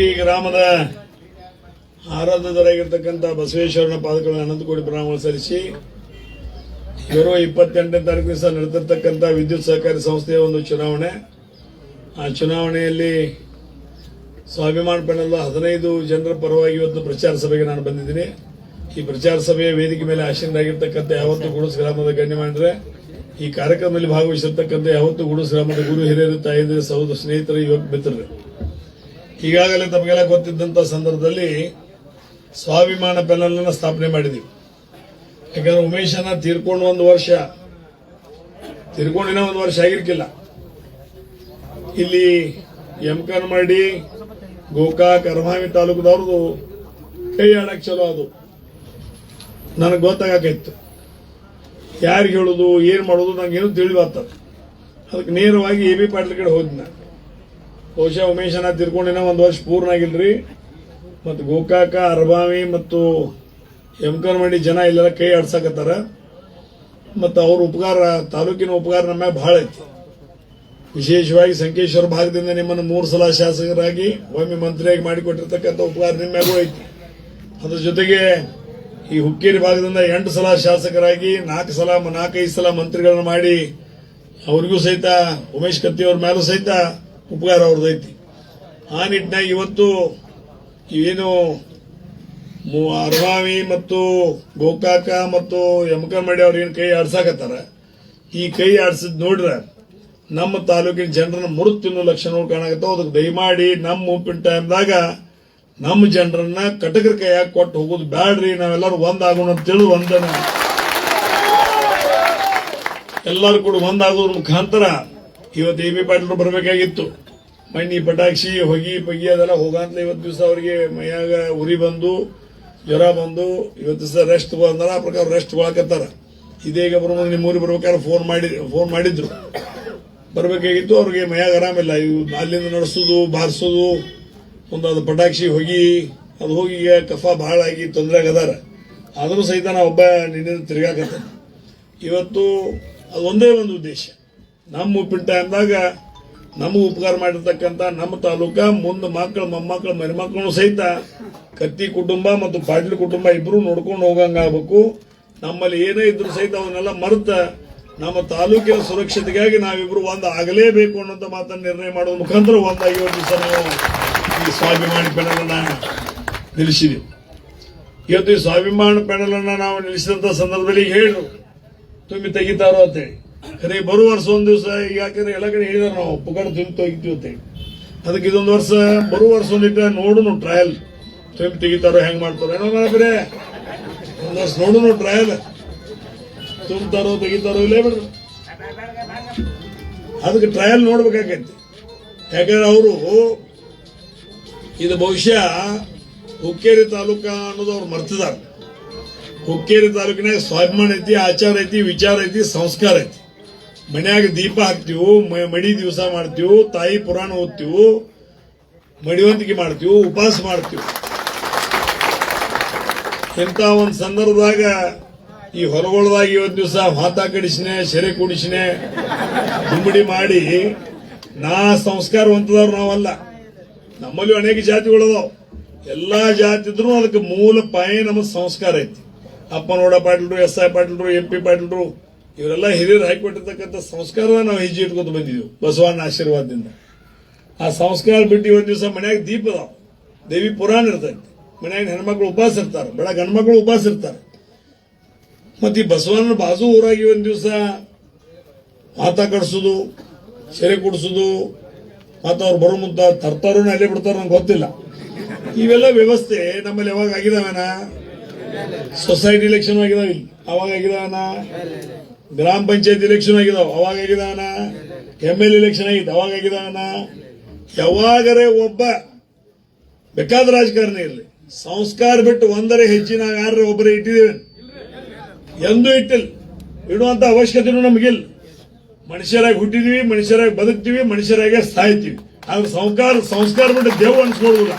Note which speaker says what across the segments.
Speaker 1: ಈ ಗ್ರಾಮದ ಆರಾಧಕರಾಗಿರ್ತಕ್ಕಂಥ ಬಸವೇಶ್ವರನ ಪಾದಗಳನ್ನು ಅನಂತಕೋಟಿ ಬ್ರಾಹ್ಮಣ ಸಲ್ಲಿಸಿ, ಇವರು ಇಪ್ಪತ್ತೆಂಟನೇ ತಾರೀಕು ದಿವಸ ನಡೆದಿರ್ತಕ್ಕಂಥ ವಿದ್ಯುತ್ ಸಹಕಾರಿ ಸಂಸ್ಥೆಯ ಒಂದು ಚುನಾವಣೆ. ಆ ಚುನಾವಣೆಯಲ್ಲಿ ಸ್ವಾಭಿಮಾನ ಪೆಣಲ್ಲ ಹದಿನೈದು ಜನರ ಪರವಾಗಿ ಇವತ್ತು ಪ್ರಚಾರ ಸಭೆಗೆ ನಾನು ಬಂದಿದ್ದೀನಿ. ಈ ಪ್ರಚಾರ ಸಭೆಯ ವೇದಿಕೆ ಮೇಲೆ ಆಶೀನರಾಗಿರ್ತಕ್ಕಂಥ ಯಾವತ್ತು ಗುಡಸ್ ಗ್ರಾಮದ ಗಣ್ಯಮಾನ್ರೆ ಈ ಕಾರ್ಯಕ್ರಮದಲ್ಲಿ ಭಾಗವಹಿಸಿರ್ತಕ್ಕಂಥ ಯಾವತ್ತು ಗುಡಸ್ ಗ್ರಾಮದ ಗುರು ಹಿರಿಯರು, ತಾಯಿದ್ರೆ, ಸಹೋದರ ಸ್ನೇಹಿತರು, ಯುವಕ ಮಿತ್ರರು. ಈಗಾಗಲೇ ತಮಗೆಲ್ಲ ಗೊತ್ತಿದ್ದಂತ ಸಂದರ್ಭದಲ್ಲಿ ಸ್ವಾಭಿಮಾನ ಪೆನಲ್ ಸ್ಥಾಪನೆ ಮಾಡಿದೀವಿ. ಯಾಕಂದ್ರೆ ಉಮೇಶನ ತೀರ್ಕೊಂಡು ಒಂದು ವರ್ಷ, ತೀರ್ಕೊಂಡಿನ ಒಂದು ವರ್ಷ ಆಗಿರ್ಕಿಲ್ಲ. ಇಲ್ಲಿ ಎಂ. ಮಾಡಿ ಗೋಕಾಕ್ ಅರ್ಮಾವಿ ತಾಲೂಕದವ್ರದ್ದು ಕೈ ಆಡಕ್ ಚಲೋ ಅದು. ನನಗೆ ಗೊತ್ತಾಗಕ್ಕಾಯ್ತು ಯಾರಿಗೆ ಹೇಳುದು, ಏನ್ ಮಾಡೋದು ನಂಗೇನು ತಿಳಿಬಾರ್ತದೆ ಅದಕ್ಕೆ ನೇರವಾಗಿ ಎ ಬಿ ಪಾಟೀಲ್ ಕಡೆ ಹೋದ್ ನಾನು ಬಹುಶಃ ಉಮೇಶನ ತಿರ್ಕೊಂಡಿನ ಒಂದು ವರ್ಷ ಪೂರ್ಣ ಆಗಿಲ್ರಿ ಮತ್ತು ಗೋಕಾಕ, ಅರಬಾವಿ ಮತ್ತು ಯಮಕರ್ಮಂಡಿ ಜನ ಇಲ್ಲೆಲ್ಲ ಕೈ ಆಡ್ಸಕತ್ತಾರ. ಮತ್ತು ಅವ್ರ ಉಪಕಾರ, ತಾಲೂಕಿನ ಉಪಕಾರ ನಮ್ಮ ಭಾಳ ಐತಿ. ವಿಶೇಷವಾಗಿ ಸಂಕೇಶ್ವರ ಭಾಗದಿಂದ ನಿಮ್ಮನ್ನು ಮೂರು ಸಲ ಶಾಸಕರಾಗಿ, ಒಮ್ಮೆ ಮಂತ್ರಿಯಾಗಿ ಮಾಡಿಕೊಟ್ಟಿರ್ತಕ್ಕಂಥ ಉಪಕಾರ ನಿಮ್ಮ ಮ್ಯಾಗೂ ಐತಿ. ಅದ್ರ ಜೊತೆಗೆ ಈ ಹುಕ್ಕೇರಿ ಭಾಗದಿಂದ ಎಂಟು ಸಲ ಶಾಸಕರಾಗಿ, ನಾಲ್ಕು ಸಲ ನಾಲ್ಕೈದು ಸಲ ಮಂತ್ರಿಗಳನ್ನ ಮಾಡಿ, ಅವ್ರಿಗೂ ಸಹಿತ, ಉಮೇಶ್ ಕತ್ತಿ ಅವ್ರ ಮೇಲೂ ಸಹಿತ ಉಪಕಾರ ಅವ್ರದ್ದು ಐತಿ. ಆ ನಿಟ್ಟಿನಾಗ ಇವತ್ತು ಏನು ಮು- ಅರ್ವಾವಿ ಮತ್ತು ಗೋಕಾಕ ಮತ್ತು ಯಮಕಮಡಿ ಅವ್ರು ಏನು ಕೈ ಆಡ್ಸಾಕತ್ತಾರ, ಈ ಕೈ ಆಡ್ಸಿದ್ ನೋಡ್ರ ನಮ್ಮ ತಾಲೂಕಿನ ಜನರನ್ನ ಮುರಿದು ತಿನ್ನೋ ಲಕ್ಷಣಗಳು ಕಾಣಕತ್ತಾವ. ಅದಕ್ಕೆ ದಯಮಾಡಿ ನಮ್ಮ ಉಪ್ಪಿನ ಟೈಮ್ದಾಗ ನಮ್ಮ ಜನರನ್ನ ಕಟಕರ ಕೈಯಾಗ ಕೊಟ್ಟು ಹೋಗೋದು ಬ್ಯಾಡ್ರಿ, ನಾವೆಲ್ಲರೂ ಒಂದಾಗೋಣ ಅಂತ ತಿಳಿದು ಒಂದನ. ಎಲ್ಲರೂ ಕೂಡ ಒಂದಾಗೋದ್ರ ಮುಖಾಂತರ ಇವತ್ತು ಎ ಬಿ ಪಾಟೀಲ್ ಬರಬೇಕಾಗಿತ್ತು. ಮಣ್ಣಿ ಪಟಾಕ್ಷಿ, ಹೊಗಿ, ಪಗಿ ಅದೆಲ್ಲ ಹೋಗಂತ ಇವತ್ತು ದಿವಸ ಅವರಿಗೆ ಮೈಯಾಗ ಉರಿ ಬಂದು, ಜ್ವರ ಬಂದು, ಇವತ್ತು ದಿವಸ ರೆಸ್ಟ್ ಬಂದಾರ ಆ ಪ್ರಕಾರ ರೆಸ್ಟ್ ಒಳಕತ್ತಾರ ಇದೀಗ ಬರೋ ನಿಮ್ಮ ಊರಿಗೆ ಬರ್ಬೇಕಾದ್ರೆ ಫೋನ್ ಮಾಡಿ ಫೋನ್ ಮಾಡಿದ್ರು. ಬರಬೇಕಾಗಿತ್ತು, ಅವ್ರಿಗೆ ಮೈಯಾಗ ಆರಾಮಿಲ್ಲ ಇವು ಅಲ್ಲಿಂದ ನಡೆಸೋದು, ಬಾರಿಸೋದು ಒಂದು ಅದು ಪಟಾಕ್ಷಿ, ಹೋಗಿ, ಅದು ಹೋಗಿ ಈಗ ಕಫ ಭಾಳ ಆಗಿ ತೊಂದರೆ ಆಗದಾರ. ಆದರೂ ಸಹಿತ ನಾ ಒಬ್ಬ ನಿನ್ನೆ ತಿರ್ಗಾಕತ್ತ ಇವತ್ತು ಅದೊಂದೇ ಒಂದು ಉದ್ದೇಶ. ನಮ್ಮ ಉಪ್ಪಿನ ಟೈಮ್ದಾಗ ನಮಗೆ ಉಪಕಾರ ಮಾಡಿರ್ತಕ್ಕಂಥ ನಮ್ಮ ತಾಲೂಕ, ಮುಂದೆ ಮಕ್ಕಳು, ಮೊಮ್ಮಕ್ಕಳು ಮರಿಮಕ್ಕಳು ಸಹಿತ ಕತ್ತಿ ಕುಟುಂಬ ಮತ್ತು ಪಾಟೀಲ್ ಕುಟುಂಬ ಇಬ್ಬರು ನೋಡ್ಕೊಂಡು ಹೋಗಂಗಾಗಬೇಕು ನಮ್ಮಲ್ಲಿ ಏನೇ ಇದ್ರು ಸಹಿತ ಅವನ್ನೆಲ್ಲ ಮರೆತ ನಮ್ಮ ತಾಲೂಕಿನ ಸುರಕ್ಷತೆಗಾಗಿ ನಾವಿಬ್ಬರು ಒಂದು ಆಗಲೇಬೇಕು ಅನ್ನೋಂಥ ಮಾತನ್ನು ನಿರ್ಣಯ ಮಾಡುವ ಮುಖಾಂತರ ಒಂದು ಐವತ್ತು ದಿವಸ ನಾವು ಈ ಸ್ವಾಭಿಮಾನಿ ಪೆಡಲನ್ನು ನಿಲ್ಲಿಸಿದೆವು ಇವತ್ತು ಈ ಸ್ವಾಭಿಮಾನ ಪೆಡಲನ್ನು ನಾವು ನಿಲ್ಲಿಸಿದಂಥ ಸಂದರ್ಭದಲ್ಲಿ ಹೇಳು, ತುಂಬಿ ತೆಗಿತಾರೋ ಅಂತೇಳಿ. ಖರೆ ಬರುವ ವರ್ಷ ಒಂದ್ ದಿವಸ, ಈಗ ಯಾಕಂದ್ರೆ ಎಲ್ಲ ಕಡೆ ಹೇಳಿದಾರೆ ನಾವು ಪುಗಡ ತಿಂತ ತೆಗಿತೀವಿ ಅಂತ ಅದಕ್ಕೆ ಇದೊಂದು ವರ್ಷ, ಬರುವ ವರ್ಷ ಒಂದಿಟ್ಟ ನೋಡುನು ಟ್ರಯಲ್ ಟ್ರಿಪ್ ತೆಗಿತಾರೋ, ಹೆಂಗ್ ಮಾಡ್ತಾರೋ ಏನೋ ಬೇರೆ. ಒಂದ್ ವರ್ಷ ನೋಡುನು ಟ್ರಯಲ್ ತುಂಬ್ತಾರೋ, ತೆಗಿತಾರೋ, ಇಲ್ಲೇ ಬಿಡ್ರಿ. ಅದಕ್ಕೆ ಟ್ರಯಲ್ ನೋಡ್ಬೇಕಾಗೈತಿ. ಯಾಕಂದ್ರೆ ಅವರು ಇದು ಬಹುಶಃ ಹುಕ್ಕೇರಿ ತಾಲೂಕಾ ಅನ್ನೋದು ಅವ್ರು ಮರ್ತಿದ್ದಾರೆ. ಹುಕ್ಕೇರಿ ತಾಲೂಕಿನಾಗ ಸ್ವಾಭಿಮಾನ ಐತಿ, ಆಚಾರ ಐತಿ, ವಿಚಾರ ಐತಿ, ಸಂಸ್ಕಾರ ಐತಿ. ಮನ್ಯಾಗ ದೀಪ ಹಾಕ್ತಿವು ಮಡಿ ದಿವಸ ಮಾಡ್ತೀವಿ, ತಾಯಿ ಪುರಾಣ ಓದ್ತೀವಿ, ಮಡಿವಂತಿಕೆ ಮಾಡ್ತೀವಿ ಉಪವಾಸ ಮಾಡ್ತೀವಿ. ಇಂಥ ಒಂದು ಸಂದರ್ಭದಾಗ ಈ ಹೊರಗೊಳದಾಗ ಇವತ್ತು ದಿವಸ ಹಾತ ಕಡಿಸಿನೆ, ಸೆರೆ ಕುಡಿಸಿನೆ ದುಂಬಡಿ ಮಾಡಿ, ನಾ ಸಂಸ್ಕಾರವಂತದವ್ರು ನಾವಲ್ಲ. ನಮ್ಮಲ್ಲಿ ಅನೇಕ ಜಾತಿಗಳದಾವ ಎಲ್ಲಾ ಜಾತಿ ಇದ್ರು ಅದಕ್ಕೆ ಮೂಲ ಪಾಯ ನಮ್ಮ ಸಂಸ್ಕಾರ ಐತಿ. ಅಪ್ಪನೋಡ ಪಾಟೀಲ್ರು, ಎಸ್ ಐ ಪಾಟೀಲ್ರು, ಎಂ ಪಿ ಪಾಟೀಲ್ರು ಇವರೆಲ್ಲ ಹಿರಿಯರು ಹಾಕಿಬಿಟ್ಟಿರ್ತಕ್ಕಂಥ ಸಂಸ್ಕಾರ ನಾವು ಹೆಜ್ಜೆ ಇಟ್ಕೊಂಡು ಬಂದಿದ್ದೀವಿ ಬಸವಣ್ಣ ಆಶೀರ್ವಾದದಿಂದ. ಆ ಸಂಸ್ಕಾರ ಬಿಟ್ಟು ಒಂದು ದಿವಸ ಮನ್ಯಾಗ ದೀಪ ಅದಾವ. ದೇವಿ ಪುರಾಣ ಇರ್ತೈತಿ. ಮನ್ಯಾಗ ಹೆಣ್ಮಕ್ಳು ಉಪವಾಸ ಇರ್ತಾರೆ. ಬೆಳಗ್ಗೆ ಗಂಡ್ಮಕ್ಳು ಉಪವಾಸ ಇರ್ತಾರೆ. ಮತ್ತೆ ಈ ಬಸವಣ್ಣನ ಬಾಜು ಊರಾಗಿ ಒಂದು ದಿವಸ ಮಾತಾ ಕಡಿಸೋದು ಸೆರೆ ಕುಡಿಸೋದು, ಮತ್ತು ಅವ್ರು ಬರೋ ಮುಂದ ತರ್ತಾರೋ ಅಲ್ಲೇ ಬಿಡ್ತಾರೋ ನಂಗೆ ಗೊತ್ತಿಲ್ಲ. ಇವೆಲ್ಲ ವ್ಯವಸ್ಥೆ ನಮ್ಮಲ್ಲಿ ಯಾವಾಗ ಆಗಿದಾವೇನಾ? ಸೊಸೈಟಿ ಇಲೆಕ್ಷನ್ ಆಗಿದಾವೆ ಇಲ್ಲಿ. ಅವಾಗ ಆಗಿದಾವನ? ಗ್ರಾಮ ಪಂಚಾಯತ್ ಇಲೆಕ್ಷನ್ ಆಗಿದಾವ. ಅವಾಗ ಆಗಿದಾನ ಎಂ ಎಲ್ ಇಲೆಕ್ಷನ್ ಆಗಿತ್ತು. ಅವಾಗ ಆಗಿದಾನ ಯಾವಾಗರೆ ಒಬ್ಬ ಬೇಕಾದ ರಾಜಕಾರಣಿ ಇರಲಿ. ಸಂಸ್ಕಾರ ಬಿಟ್ಟು ಒಂದರ ಹೆಚ್ಚಿನ ಯಾರ ಒಬ್ಬರೇ ಇಟ್ಟಿದ್ದೇವೆ. ಎಂದೂ ಇಟ್ಟಿಲ್ಲ. ಇಡುವಂತ ಅವಶ್ಯಕತೆನೂ ನಮಗಿಲ್ಲ. ಮನುಷ್ಯರಾಗಿ ಹುಟ್ಟಿದೀವಿ, ಮನುಷ್ಯರಾಗಿ ಬದುಕ್ತೀವಿ, ಮನುಷ್ಯರಾಗೆ ಸಾಯ್ತೀವಿ. ಆದ್ರೆ ಸಂಸ್ಕಾರ ಸಂಸ್ಕಾರ ಬಿಟ್ಟು ದೇವ್ ಅನ್ಸ್ಕೊಡುದಿಲ್ಲ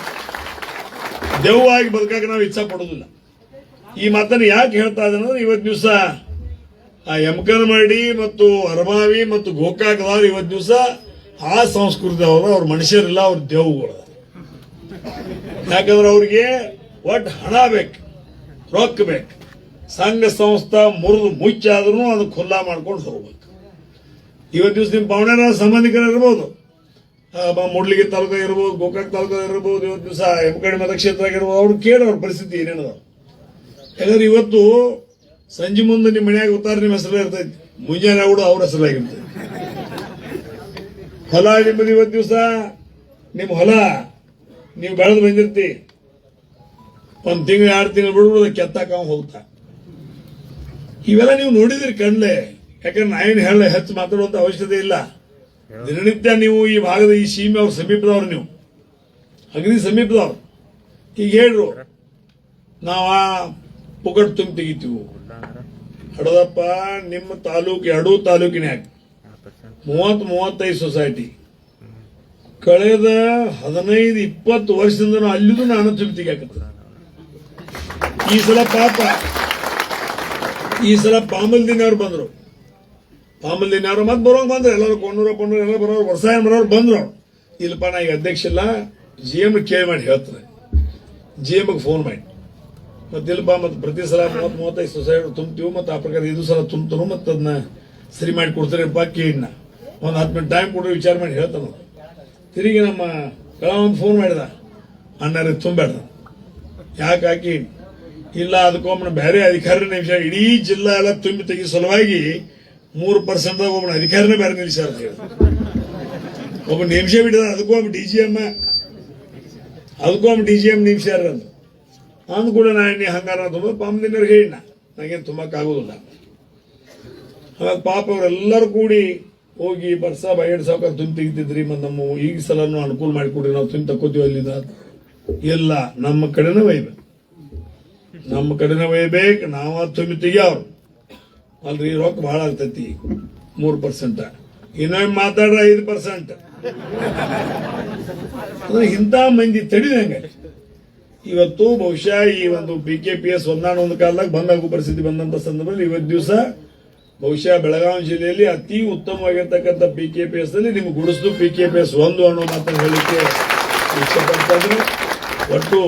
Speaker 1: ದೇವ್ ಆಗಿ ನಾವು ಇಚ್ಛಾ ಪಡೋದಿಲ್ಲ. ಈ ಮಾತನ್ನು ಯಾಕೆ ಹೇಳ್ತಾ ಇದ್ದಾನೆ ಅಂದ್ರೆ ಇವತ್ತು ದಿವಸ ಆ ಯಮಕನ ಮಾಡಿ ಮತ್ತು ಅರಮಾವಿ ಮತ್ತು ಗೋಕಾಕದವ್ರು ಇವತ್ತು ದಿವಸ ಆ ಸಂಸ್ಕೃತಿ ಅವರು ಮನುಷ್ಯರಿಲ್ಲ, ಅವ್ರ ದೇವುಗಳ ಯಾಕಂದ್ರೆ ಅವ್ರಿಗೆ ಒಟ್ಟು ಹಣ ಬೇಕು, ರೊಕ್ಕ ಬೇಕು. ಸಂಘ, ಸಂಸ್ಥೆ ಮುರಿದು ಮುಚ್ಚಾದ್ರೂ ಅದು ಖುಲ್ಲಾ ಮಾಡ್ಕೊಂಡು ಹೋಗ್ಬೇಕು. ಇವತ್ತು ದಿವಸ ನಿಮ್ಮ ಪಾವಣ್ಯರ ಸಂಬಂಧಿಕರು ಇರ್ಬೋದು. ಮುಡ್ಲಿಗಿ ತಾಲೂಕ ಇರ್ಬೋದು, ಗೋಕಾಕ್ ತಾಲೂಕ ಇರ್ಬೋದು ಇವತ್ತು ದಿವಸ ಎಂ ಕಡೆ ಮತಕ್ಷೇತ್ರ ಆಗಿರ್ಬೋದು, ಅವ್ರು ಕೇಳಿ ಅವ್ರ ಪರಿಸ್ಥಿತಿ ಏನೇನದ ಯಾಕಂದ್ರೆ ಇವತ್ತು ಸಂಜೆ ಮುಂದೆ ನಿಮ್ಮ ಮನೆಯಾಗ ಉತ್ತಾರ ನಿಮ್ಮ ಹೆಸರಲ್ಲೇ ಇರ್ತೈತಿ. ಮುಂಜಾನೆ ಕೂಡ ಅವ್ರ ಹೆಸರಾಗಿರ್ತೈತಿ ಹೊಲ ನಿಮ್ಮದು ಇವತ್ತು ದಿವಸ ನಿಮ್ಮ ಹೊಲ, ನೀವು ಬೆಳೆದು ಬಂದಿರ್ತಿ. ಒಂದ್ ತಿಂಗಳು, ಎರಡು ತಿಂಗಳು ಬಿಡ್ಬಿಡೋದು ಕೆತ್ತಾಕ ಹೋಗ್ತಾ. ಇವೆಲ್ಲ ನೀವು ನೋಡಿದಿರಿ ಕಣ್ಲೆ. ಯಾಕಂದ್ರೆ ನಾ ಏನು ಹೇಳ ಹೆಚ್ಚು ಮಾತಾಡುವಂತ ಅವಶ್ಯಕತೆ ಇಲ್ಲ. ದಿನನಿತ್ಯ ನೀವು ಈ ಭಾಗದ ಈ ಸೀಮೆ ಅವ್ರ ಸಮೀಪದವ್ರು ನೀವು. ಅಗ್ನಿ ಸಮೀಪದವ್ರು. ಈಗ ಹೇಳ್ರು, ನಾವ ಪುಕಟ್ ತುಂಬಿ ತೆಗಿತೀವಿ ಹಡದಪ್ಪ, ನಿಮ್ಮ ತಾಲೂಕು ಎರಡೂ ತಾಲೂಕಿನ್ಯಾಗ. ಮೂವತ್ತು ಮೂವತ್ತೈದು ಸೊಸೈಟಿ ಕಳೆದ ಹದಿನೈದು, ಇಪ್ಪತ್ತು ವರ್ಷದಿಂದ ಅಲ್ಲಿದು ನಾನು ತೆಗಿಯಾಕತ್ತ ಈ ಸಲ ಪಾಪ, ಈ ಸಲ ಪಾಮಲ್ ದಿನವ್ರು ಬಂದರು. ಪಾಮಲ್ ದಿನವ್ರು ಮತ್ತೆ ಬರೋರು ಬಂದ್ರು. ಎಲ್ಲರೂ ಕೊಂಡೂರ ಕೊಂಡ್ರು ಎಲ್ಲ ಬರೋರು ಹೊಸ ಬರೋರು ಬಂದ್ರು ಇಲ್ಲಪ್ಪ, ನಾ ಈಗ ಅಧ್ಯಕ್ಷ ಇಲ್ಲ. ಜಿ ಎಂ ಕೇಳಿ ಮಾಡಿ ಹೇಳ್ತಾರೆ ಜಿ ಎಮ್ಗೆ ಫೋನ್ ಮಾಡಿ. ಮತ್ತೆ ಬಾ ಮತ್ತೆ ಪ್ರತಿ ಸಲ ಮೂವತ್ ಮೂವತ್ತೈದು ಸೊಸೈಟಿ ತುಂಬ್ತೀವಿ ಮತ್ತೆ ಆ ಪ್ರಕಾರ ಇದು ಸಲ ತುಂಬ್ತಾನು ಮತ್ತೆ ಅದನ್ನ ಸರಿ ಮಾಡಿ ಕೊಡ್ತಾರೆ ಬಾಕಿ ಇನ್ನ. ಒಂದು ಹತ್ತು ಮಿನಿಟ್ ಟೈಮ್ ಕೊಡ್ರಿ, ವಿಚಾರ ಮಾಡಿ ಹೇಳ್ತಾನ. ತಿರುಗಿ ನಮ್ಮ ಕಳವನ್ ಫೋನ್ ಮಾಡಿದ. ಅಣ್ಣಾರ ತುಂಬೇಡ ಯಾಕೆ ಹಾಕಿ ಇಲ್ಲ ಅದಕ್ಕೊಮ್ಮೆ ಬೇರೆ ಅಧಿಕಾರಿ ನಿಮಿಷ ಇಡೀ ಜಿಲ್ಲಾ ಎಲ್ಲ ತುಂಬಿ ತೆಗಿ ಸಲುವಾಗಿ ಮೂರು ಪರ್ಸೆಂಟ್ ಒಬ್ಬ ಅಧಿಕಾರಿನೇ ಬೇರೆ ಹೇಳಿದ್ರು. ಒಬ್ಬ ನಿಮಿಷ ಬಿಟ್ಟಿದ ಅದಕ್ಕೊಮ್ಮೆ ಡಿ ಜಿ ಎಂ ಅದಕ್ಕೊಮ್ಮೆ ಡಿ ಜಿ ಎಂ ನಿಮಿಷಾರ ಅಂತ. ಅಂದ್ ಕೂಡ ನಾ ಎಣ್ಣೆ ಹಂಗಾರ ತುಂಬ ಪಾಮದಿನವ್ರಿಗೆ ಹೇಳಿನ. ನನಗೇನು ತುಂಬಕ್ಕಾಗೋದಿಲ್ಲ ಅವಾಗ ಪಾಪ ಅವರೆಲ್ಲರೂ ಕೂಡಿ ಹೋಗಿ ಬರ್ಸ ಎರಡು ಸಾವಿರ ತುಂಬ ತೆಗಿತಿದ್ರಿ ಮತ್ತು ನಮ್ಮ ಈಗ ಸಲನು ಅನುಕೂಲ ಮಾಡಿಕೊಡ್ರಿ, ನಾವು ತುಂಬ ತಕ್ಕೋತೀವಿ ಅಲ್ಲಿಂದ. ಇಲ್ಲ ನಮ್ಮ ಕಡೆನೇ ಒಯ್ಬೇಕು. ನಮ್ಮ ಕಡೆನೇ ಒಯ್ಬೇಕು, ನಾವ ತುಂಬಿ ತೆಗಿಯವ್ರು. ಅಲ್ರಿ ರೊಕ್ಕ ಭಾಳ ಆಗ್ತೈತಿ. ಮೂರು ಪರ್ಸೆಂಟ್. ಇನ್ನೊಮ್ಮೆ ಮಾತಾಡ್ರ ಐದು ಪರ್ಸೆಂಟ್. ಇಂಥ ಮಂದಿ ತಡಿದಂಗೆ ಇವತ್ತು ಬಹುಶಃ ಈ ಒಂದು ಪಿ ಕೆ ಪಿ ಎಸ್ ಒಂದು ಕಾಲದಾಗ ಬಂದಾಗೋ ಪರಿಸ್ಥಿತಿ ಬಂದಂತ ಸಂದರ್ಭದಲ್ಲಿ ಇವತ್ತು ದಿವಸ ಬಹುಶಃ ಬೆಳಗಾವಿ ಜಿಲ್ಲೆಯಲ್ಲಿ ಅತಿ ಉತ್ತಮವಾಗಿರ್ತಕ್ಕಂಥ ಪಿ ಕೆ ಪಿ ಎಸ್ ಅಲ್ಲಿ ನಿಮ್ಗೆ ಗುಡಿಸ್ದು ಪಿ ಕೆ ಪಿ ಎಸ್ ಒಂದು ಅನ್ನೋ ಮಾತನ್ನು ಹೇಳಿಕೆ ಇಷ್ಟಪಡ್ತಾ ಇದ್ರು ಒಟ್ಟು